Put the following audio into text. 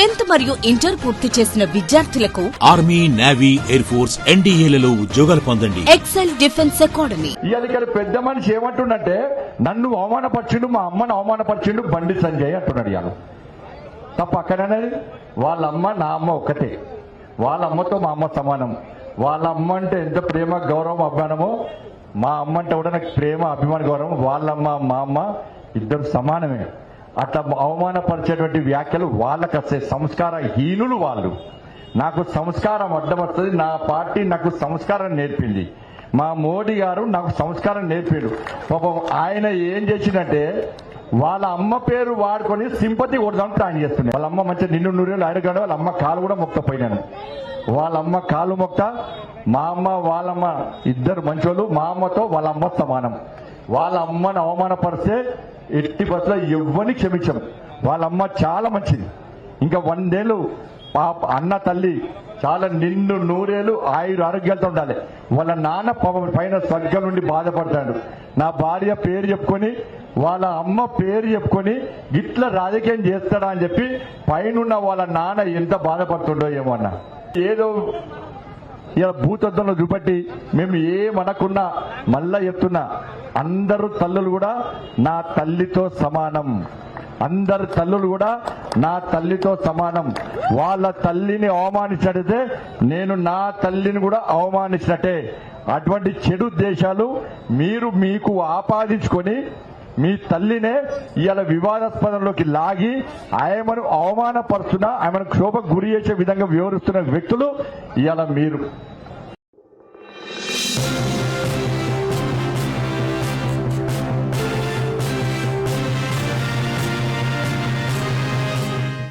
Tenth మరియు inter పూర్తి చేసిన విద్యార్థులకు ఆర్మీ నేవీ ఎయిర్ ఫోర్స్ ఎన్డీఏలలో ఉద్యోగాలు పొందండి. ఎక్సెల్ డిఫెన్స్ అకాడమీ ఇవాళ పెద్ద మనిషి ఏమంటుండంటే నన్ను అవమానపరిచిండు మా అమ్మను అవమానపరిచిండు బండి సంజయ్ అంటున్నాడు ఇవాళ తప్ప అక్కడనేది? వాళ్ళ అమ్మ నా అమ్మ ఒక్కటే. వాళ్ళ అమ్మతో మా అమ్మ సమానం. వాళ్ళ అమ్మ అంటే ఎంత ప్రేమ గౌరవం అభిమానమో మా అమ్మ అంటే కూడా నాకు ప్రేమ అభిమాన గౌరవం? వాళ్ళమ్మ మా అమ్మ ఇద్దరు సమానమే. అట్లా అవమానపరిచేటువంటి వ్యాఖ్యలు వాళ్ళకి వస్తాయి సంస్కార హీనులు వాళ్ళు. నాకు సంస్కారం అడ్డం వస్తుంది నా పార్టీ నాకు సంస్కారం నేర్పింది. మా మోడీ గారు నాకు సంస్కారం నేర్పాడు. పాపం ఆయన ఏం చేసిందంటే వాళ్ళ అమ్మ పేరు వాడుకొని సింపతి కొడదాం ప్లాన్ చేస్తున్నాయి వాళ్ళ అమ్మ మంచిగా నిన్ను నూరేళ్ళు ఆయన వాళ్ళ అమ్మ కాలు కూడా మొక్క పోయినాను వాళ్ళ అమ్మ కాలు మొక్క మా అమ్మ వాళ్ళమ్మ ఇద్దరు మంచోళ్ళు మా అమ్మతో వాళ్ళ అమ్మ సమానం. వాళ్ళ అమ్మను అవమానపరిస్తే ఎట్టి బస్సులో ఎవ్వరిని క్షమించము వాళ్ళ అమ్మ చాలా మంచిది. ఇంకా వందేళ్ళు పాప అన్న తల్లి చాలా నిండు నూరేళ్ళు ఆయుర ఆరోగ్యాలతో ఉండాలి. వాళ్ళ నాన్న పైన స్వర్గం నుండి బాధపడతాడు. నా భార్య పేరు చెప్పుకొని వాళ్ళ అమ్మ పేరు చెప్పుకొని ఇట్లా రాజకీయం చేస్తాడా అని చెప్పి పైనున్న వాళ్ళ నాన్న ఎంత బాధపడుతుండో ఏమో అన్న. ఏదో ఇలా భూతత్వంలో చూపెట్టి మేము ఏమనకున్నా మళ్ళా చెప్తున్నా అందరూ తల్లులు కూడా నా తల్లితో సమానం. అందరు తల్లులు కూడా నా తల్లితో సమానం. వాళ్ళ తల్లిని అవమానించినట్టయితే నేను నా తల్లిని కూడా అవమానించినట్టే. అటువంటి చెడు ఉద్దేశాలు మీరు మీకు ఆపాదించుకొని మీ తల్లినే ఇవాళ వివాదాస్పదంలోకి లాగి ఆయమను అవమానపరుస్తున్న ఆయన క్షోభకు గురి చేసే విధంగా వివరిస్తున్న వ్యక్తులు ఇవాళ మీరు.